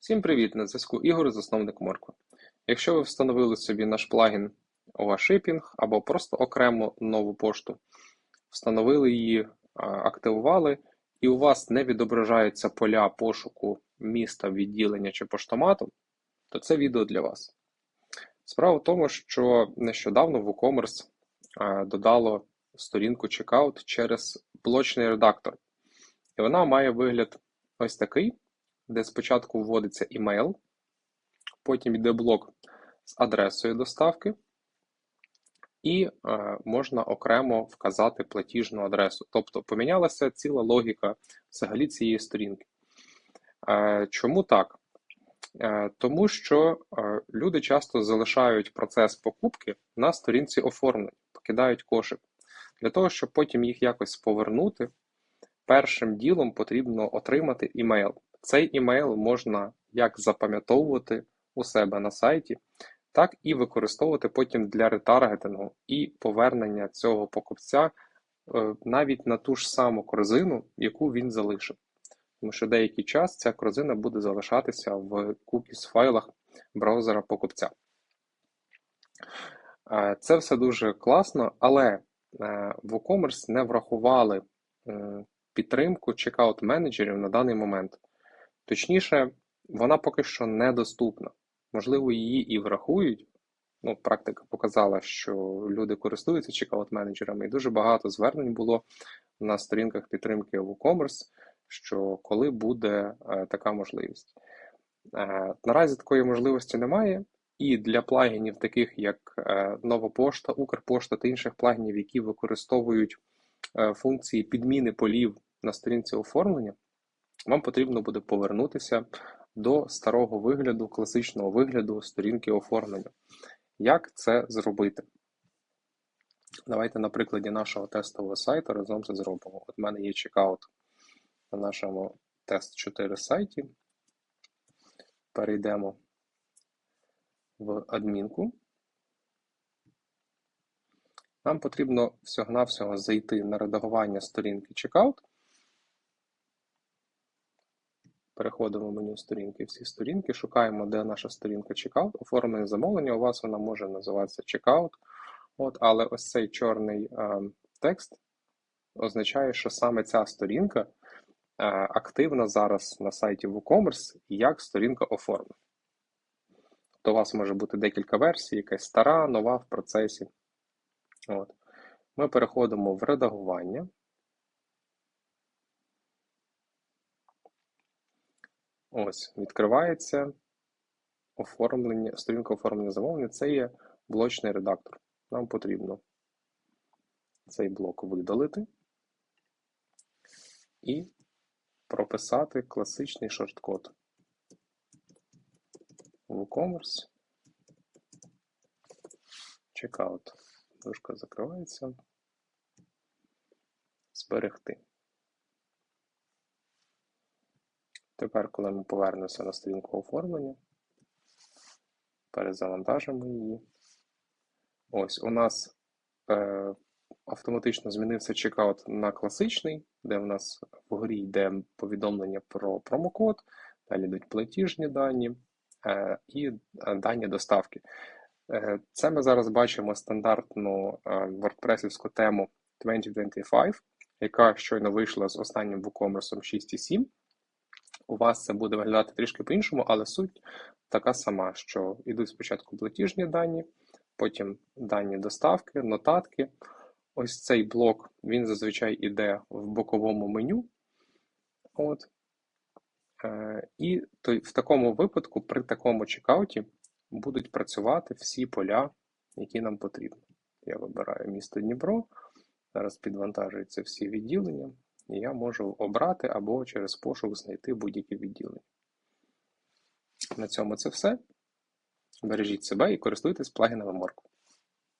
Всім привіт! На зв'язку Ігор, засновник Моркви. Якщо ви встановили собі наш плагін OVA Shipping або просто окремо нову пошту, встановили її, активували, і у вас не відображаються поля пошуку міста, відділення чи поштомату, то це відео для вас. Справа в тому, що нещодавно WooCommerce додало сторінку Checkout через блочний редактор. І вона має вигляд ось такий де спочатку вводиться email, потім йде блок з адресою доставки, і е, можна окремо вказати платіжну адресу. Тобто помінялася ціла логіка взагалі цієї сторінки. Е, чому так? Е, тому що е, люди часто залишають процес покупки на сторінці оформлення, покидають кошик. Для того, щоб потім їх якось повернути, першим ділом потрібно отримати імейл. Цей імейл можна як запам'ятовувати у себе на сайті, так і використовувати потім для ретаргетингу і повернення цього покупця е, навіть на ту ж саму корзину, яку він залишив. Тому що деякий час ця корзина буде залишатися в cookies файлах браузера покупця. Е, це все дуже класно, але е, WooCommerce не врахували підтримку чекаут менеджерів на даний момент. Точніше, вона поки що недоступна. Можливо, її і врахують. Ну, Практика показала, що люди користуються чекаут-менеджерами, і дуже багато звернень було на сторінках підтримки WooCommerce, що коли буде е, така можливість. Е, наразі такої можливості немає, і для плагінів, таких як е, Нова пошта, Укрпошта та інших плагінів, які використовують функції підміни полів на сторінці оформлення вам потрібно буде повернутися до старого вигляду, класичного вигляду сторінки оформлення. Як це зробити? Давайте на прикладі нашого тестового сайту разом це зробимо. От в мене є чекаут на нашому тест 4 сайті. Перейдемо в адмінку. Нам потрібно всього-навсього зайти на редагування сторінки чекаут. Переходимо в меню сторінки, всі сторінки, шукаємо, де наша сторінка Checkout. Оформлення замовлення. У вас вона може називатися Checkout. От, Але ось цей чорний е, текст означає, що саме ця сторінка е, активна зараз на сайті WooCommerce як сторінка оформлення. Тобто у вас може бути декілька версій, якась стара, нова в процесі. От. Ми переходимо в редагування. Ось, відкривається оформлення, сторінка оформлення замовлення. Це є блочний редактор. Нам потрібно цей блок видалити і прописати класичний шорткод. WooCommerce. Checkout. Дужка закривається. Зберегти. Тепер, коли ми повернемося на сторінку оформлення, перезавантажимо її. Ось у нас е, автоматично змінився чекаут на класичний, де в нас вгорі йде повідомлення про промокод, далі йдуть платіжні дані е, і е, дані доставки. Е, Це ми зараз бачимо стандартну е, WordPress тему 2025, яка щойно вийшла з останнім WooCommerce 6.7. У вас це буде виглядати трішки по-іншому, але суть така сама, що йдуть спочатку платіжні дані, потім дані доставки, нотатки. Ось цей блок, він зазвичай йде в боковому меню. От. Е, І в такому випадку, при такому чекауті, будуть працювати всі поля, які нам потрібні. Я вибираю місто Дніпро. Зараз підвантажуються всі відділення я можу обрати або через пошук знайти будь-які відділення. На цьому це все. Бережіть себе і користуйтесь плагінами Морква.